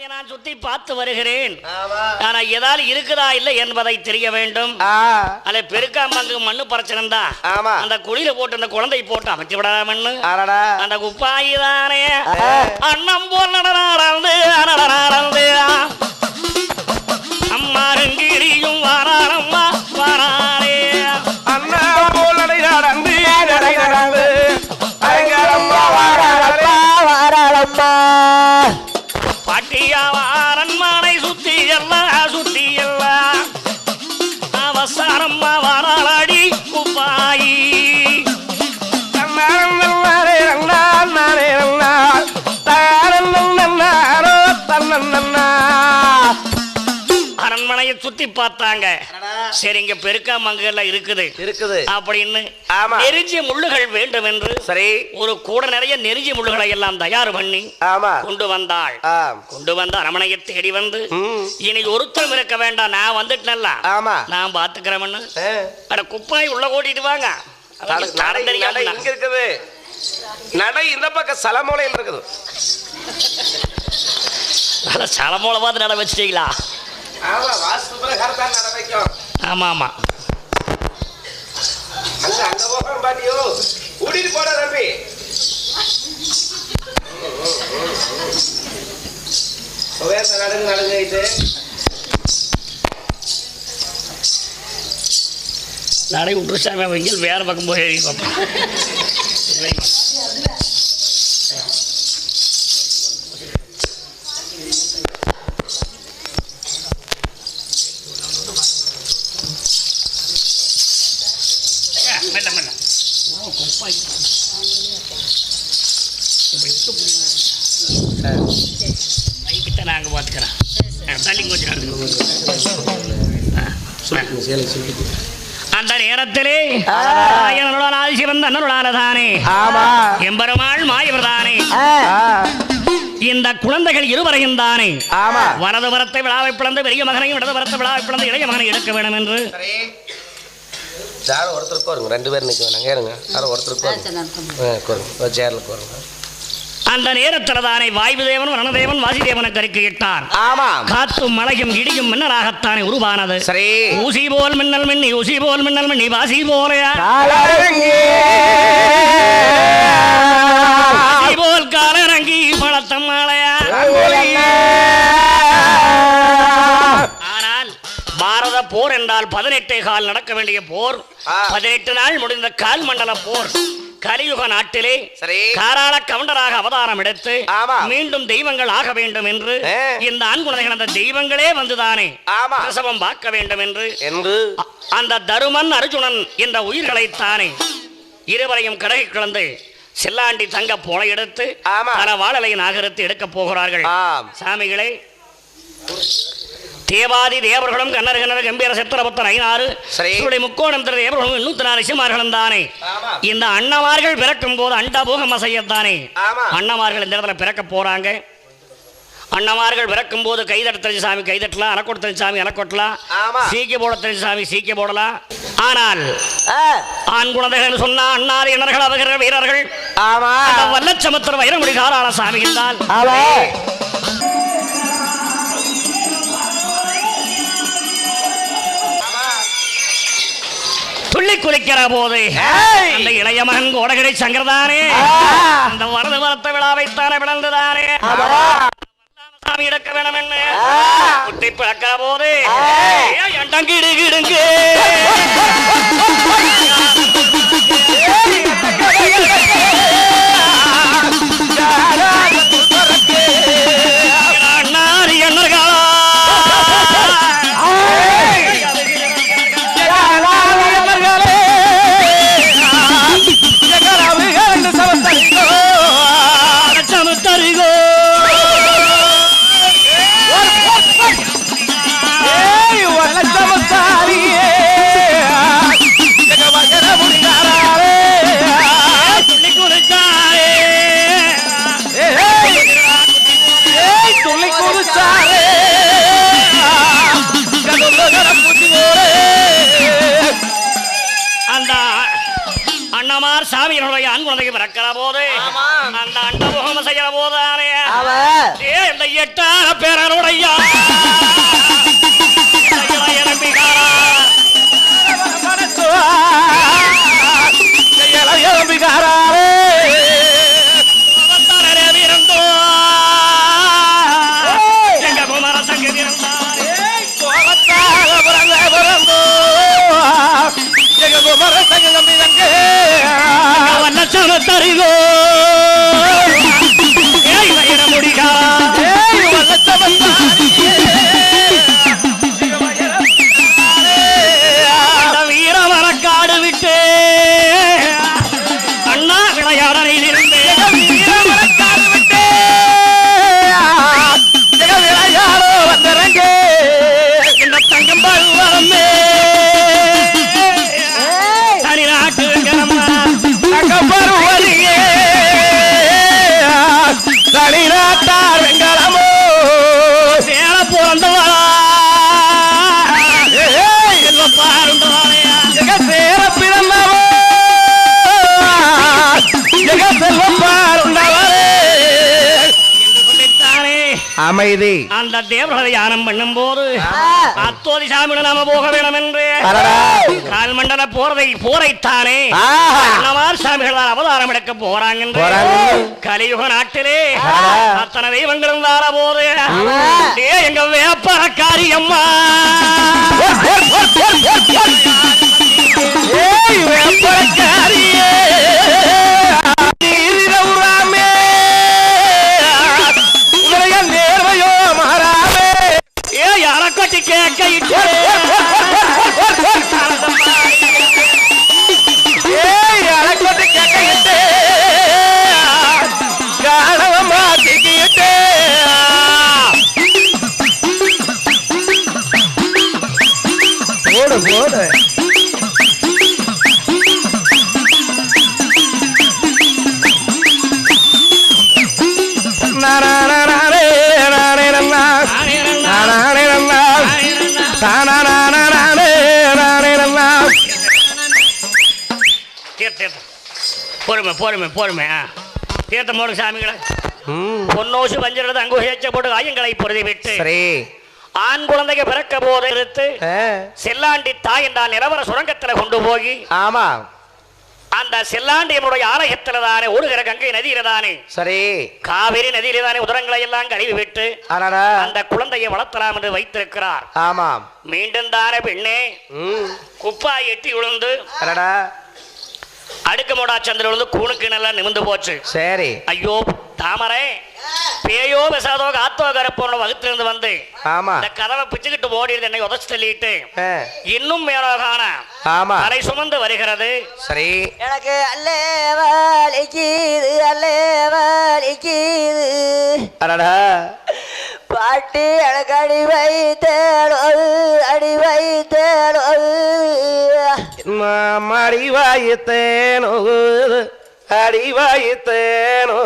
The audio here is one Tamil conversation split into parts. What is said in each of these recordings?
மலையை நான் சுத்தி பார்த்து வருகிறேன். ஆனா ஏதாவது இருக்குதா இல்லை என்பதை தெரிய வேண்டும். அல்ல பெருக்காம்பங்கு மண்ணு பறச்சிருந்தா ஆமா. அந்த குழியில போட்டு அந்த குழந்தை போட்டு அமைச்சு விடாமன்னு அடடா. அந்த குப்பாயி தானே. ஆ. அண்ணம் போல் நடனாடந்து நடனாடந்து சுத்தி பார்த்தாங்க. சரி இங்க பெருக்கா மங்கெல்லாம் இருக்குது. இருக்குது. அப்படின்னு ஆமா. நெருஞ்சி முள்ளுகள் வேண்டும் என்று சரி. ஒரு கூட நிறைய நெருஞ்சி முள்ளுகளை எல்லாம் தயார் பண்ணி கொண்டு வந்தாள். கொண்டு வந்து அரமனையை தேடி வந்து இனி ஒருத்தரும் இருக்க வேண்டாம். நான் வந்துட்டேன்ல ஆமா. நான். அட குப்பாய் உள்ள கூட்டிட்டு வாங்க. இங்க இருக்குது? நடை இந்த பக்கம் சலமூலையில் இருக்குது. நல்ல சலமோல பார்த்து நட வச்சிட்டீங்களா? ஆமா வாஸ்து பிரகாரம் நட வைக்கும். ஆமா ஆமா. அங்க அங்க போகிறோம் பாட்டியோ கூட்டிட்டு போட தம்பி. நடுங்க நடுங்கிட்டு நடை விட்டுருச்சாமி வெயில் வேற பக்கம் போய் எழுதி பார்ப்போம் அந்த நேரத்திலே ஆதிசிவந்த அண்ணனுடானதானே ஆமா. எம்பெருமாள் மாயவர்தானே இந்த குழந்தைகள் இருவரையும் தானே. ஆமா. வரது வரத்தை விழாவை பிளந்து பெரிய மகனையும் இடது வரத்தை விழாவை பிளந்து இளைய மகனை எடுக்க வேண்டும் என்று யாரும் ஒருத்தருக்கு வருங்க ரெண்டு பேர் நிற்க வேணாங்க யாரும் ஒருத்தருக்கு வருங்க சேர்ல அந்த நேரத்தில் தானே வாயு தேவன் ரணதேவன் வாசிதேவனுக்கு அறிக்கையிட்டார் ஆமா. காத்தும் மழையும் இடியும் மின்னலாகத்தானே உருவானது. சரி. ஊசி போல் மின்னல் மின்னி ஊசி போல் மின்னல் மின்னி வாசி போலையா போல் காலரங்கி பழத்தம் மாலையா ஆனால் பாரத போர் என்றால் பதினெட்டே கால் நடக்க வேண்டிய போர். பதினெட்டு நாள் முடிந்த கால் மண்டல போர். கலியுக நாட்டிலே காராள கவுண்டராக அவதாரம் எடுத்து. மீண்டும் தெய்வங்கள் ஆக வேண்டும் என்று. இந்த ஆண்குழந்தைகள் அந்த தெய்வங்களே வந்துதானே? பிரசவம் பார்க்க வேண்டும் என்று. அந்த தருமன் அர்ஜுனன் என்ற உயிர்களைத்தானே இருவரையும் கடகை கலந்து செல்லாண்டி தங்க போல எடுத்து. பல வாழலை நாகரித்து எடுக்கப் போகிறார்கள். சாமிகளே தேவாதி தேவர்களும் கண்ணர் கண்ணர் கம்பீர சித்திரபுத்தர் ஐநாறு. சுருளை முக்கோணம் திரு தேவர்களும் எண்ணூத்தி நாலு சிமார்களும் தானே. இந்த அண்ணமார்கள் பிறக்கும் போது அண்டபூகம் அசையத்தானே அண்ணமார்கள் இந்த இடத்துல பிறக்க போறாங்க. அண்ணமார்கள் பிறக்கும் போது கைதட்டல் சாமி கைதட்டலாம் அலக்கொடுத்தல் சாமி அலக்கொட்டலாம். சீக்கிய போடத்தல் சாமி சீக்கிய போடலாம் ஆனால் ஆண் குழந்தைகள் சொன்னா அண்ணார் இணர்கள் அவர்கள் வீரர்கள். வல்லச்சமுத்திர வைரமுடி காராள சாமி என்றால். துள்ளி குளிக்கிற போது! அந்த இளைய மகன் கோடகடை சங்கர்தானே. அந்த வரது வரத்த விழாவைத்தானே விளங்குதானே சாமி எடுக்க வேணும் என்ன. குத்தி பிறக்கிற போது அண்ணமார் சாமியினுடைய அன்புணதை பிறக்கிற போது அந்த அண்டமுகம் செய்கிற இந்த எட்டான பேரனுடையா அமைதி அந்த தேவர்களை யானம் பண்ணும் போது அத்தோதி சாமியிடம் நாம போக வேணும் என்று. கால் மண்டல போறதை போரைத்தானே? ஆஹா. அண்ணமார் சாமிகள் தான் அவதாரம் எடுக்க போறாங்க. கலியுக நாட்டிலே. அத்தனை தெய்வங்களும் தார போது. எங்க வேப்பரக்காரி அம்மா. ஏய் வேப்பரக்காரியே யார கொட்டி கேட்க பொறுமை பொறுமை ஆ. தீர்த்தம் போடு சாமிகளை. பொன்னோசு வஞ்சிரது அங்கு ஏச்ச போட்டு ஆயங்களை பொருதி விட்டு சரி. ஆண் குழந்தைக்கு பிறக்க போது எடுத்து செல்லாண்டி தாய் என்றால் நிலவர சுரங்கத்துல கொண்டு போய் ஆமா. அந்த செல்லாண்டியனுடைய ஆலயத்துல தானே ஓடுகிற கங்கை நதியில தானே. சரி. காவிரி நதியில தானே உதரங்களை எல்லாம் கழுவி விட்டு அந்த குழந்தையை வளர்த்தலாம் என்று வைத்திருக்கிறார். ஆமாம் மீண்டும் தானே பெண்ணே. ம். குப்பாய் எட்டி விழுந்து அடுக்கு மூடா சந்திர விழுந்து கூணுக்கு நல்லா நிமிந்து போச்சு. சரி. ஐயோ தாமரை பேயோ விசாதோ காத்தோ கரப்போன வகுத்திலிருந்து வந்து ஆமா. இந்த கதவை பிச்சுக்கிட்டு ஓடிடுது என்னை உதச்சு தள்ளிட்டு இன்னும் மேலாகான ஆமா. தலை சுமந்து வருகிறது. சரி. எனக்கு அல்லே வலிக்குது அல்லே வலிக்குது. அடடா. பாட்டி எனக்கு அடி வைத்தேனோது அடி வைத்தேனோது மடிவாயித்தேனோ அடிவாயித்தேனோ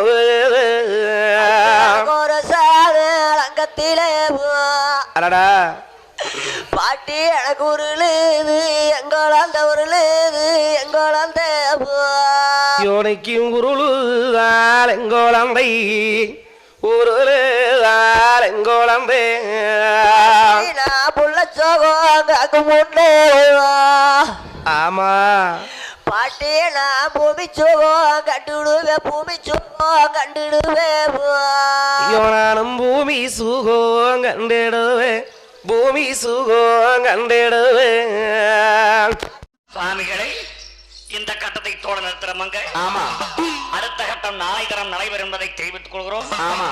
ஒரு சாத அங்கத்திலே அடடா பாட்டி எனக்கு உருளுது எங்கோளாந்த உருளுது எங்கோளாந்த யோனைக்கும் உருளுதால் எங்கோளந்தை உருளுதால் எங்கோளந்தே நான் புள்ள சோகம் காக்கு முன்னே சோகம் கண்டுடுவே பூமி சோகம் கண்டுடுவே யோனானும் பூமி சுகம் கண்டிடுவே பூமி சுகம் கண்டிடுவே சுவாமிகளை இந்த கட்டத்தை தோழ நிறுத்துறமங்க ஆமா. அடுத்த கட்டம் நாளை தரம் நடைபெறும் என்பதை தெரிவித்துக் கொள்கிறோம். ஆமா.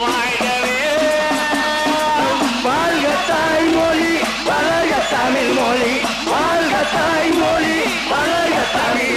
வாழ்கவே வாழ்க தாய்மொழி வளர்க தமிழ் மொழி வாழ்க தாய்மொழி வளர்க தமிழ்